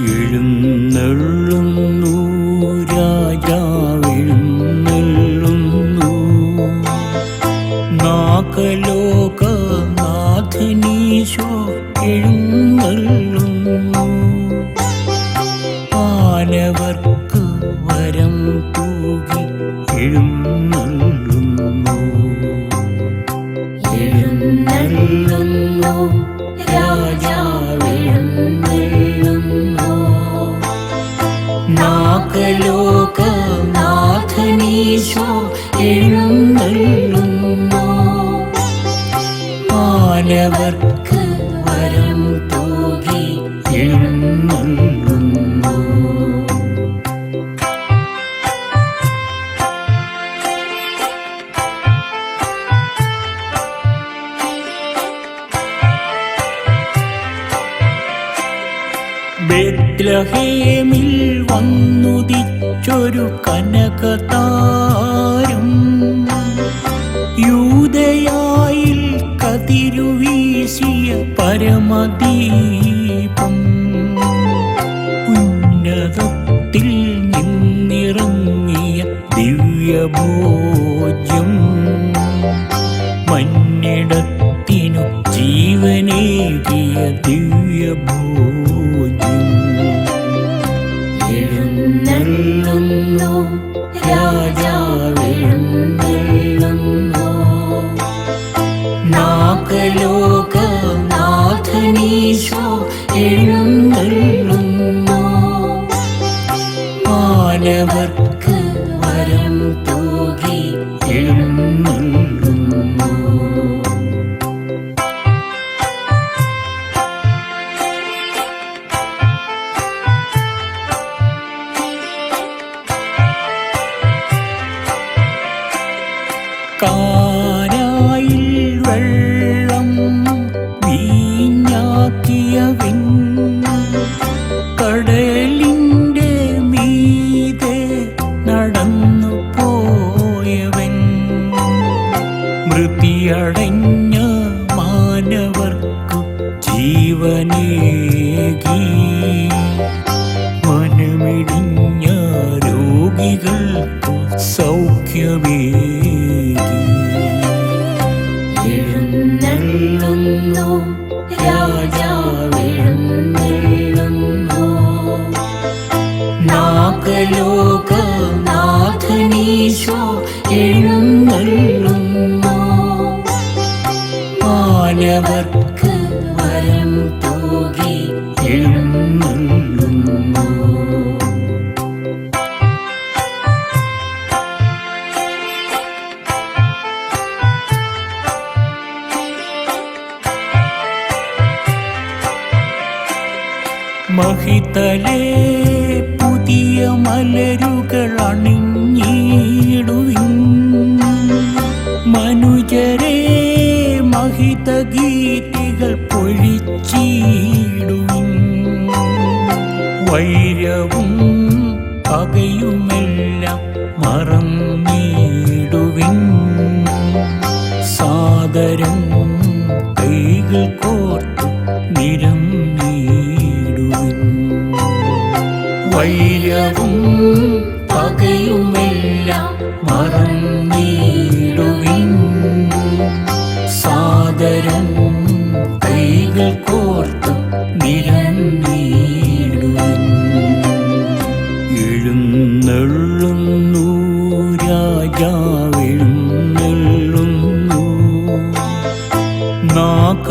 എഴുന്നള്ളുന്നു രാജാവെഴുന്നള്ളുന്നു. നാഗലോകനാഥനീശോ എഴുന്നള്ളുന്നു. മാനവർക്ക് വരം തൂകി എഴുന്നള്ളുന്നു. നാഗലോകനാഥനീശോ എഴുന്നള്ളുന്നു. മാനവർക്ക് വരം തൂകി എഴുന്നള്ളുന്നു. ബെത്ലഹേമിൽ വന്നുദിച്ചൊരു കനകതാരം. യൂതയായിൽ കതിരുവീശിയ പരമദീപം. ഉന്നതത്തിൽ നിന്നിറങ്ങിയ ദിവ്യഭോജ്യം. മഞ്ഞിടത്തിനു ജീവനേകിയ ദിവ്യഭോജ്യം നാഗലോകനാഥനീശോ എഴുന്നള്ളുന്നു മൃതിയടഞ്ഞ മാനവർക്കു ജീവനേകി. മനമിടിഞ്ഞ രോഗികൾക്കു സൗഖ്യമേകി. എഴുന്നള്ളുന്നു രാജാവെഴുന്നള്ളുന്നു. നാഗലോകനാഥനീശോ മഹിതലേ പുതിയ മലരുകൾ വൈരവും പകയുമെല്ലാം മറന്നിടുവിൻ. സാദരം കൈകൾ കോർത്തു നിരം നീടുവിൻ വൈരവും പകയുമെല്ലാം മറന്നിടുവിൻ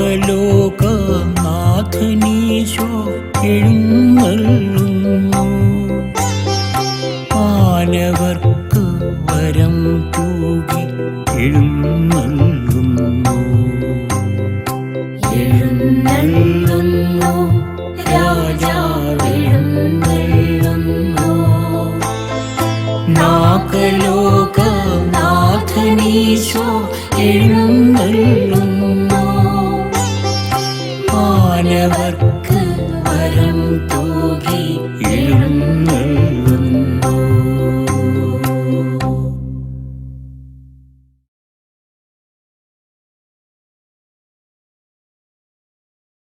നാഗലോകനാഥനീശോ എഴുന്നള്ളുന്നു. മാനവർക്ക് വരം തൂകി എഴുന്നള്ളുന്നു. എഴുന്നള്ളുന്നു രാജാവെഴുന്നള്ളുന്നു. നാഗലോകനാഥനീശോ എഴുന്നള്ളുന്നു. വരവർക്ക് വരം തൂകി എഴുന്നള്ളുന്നു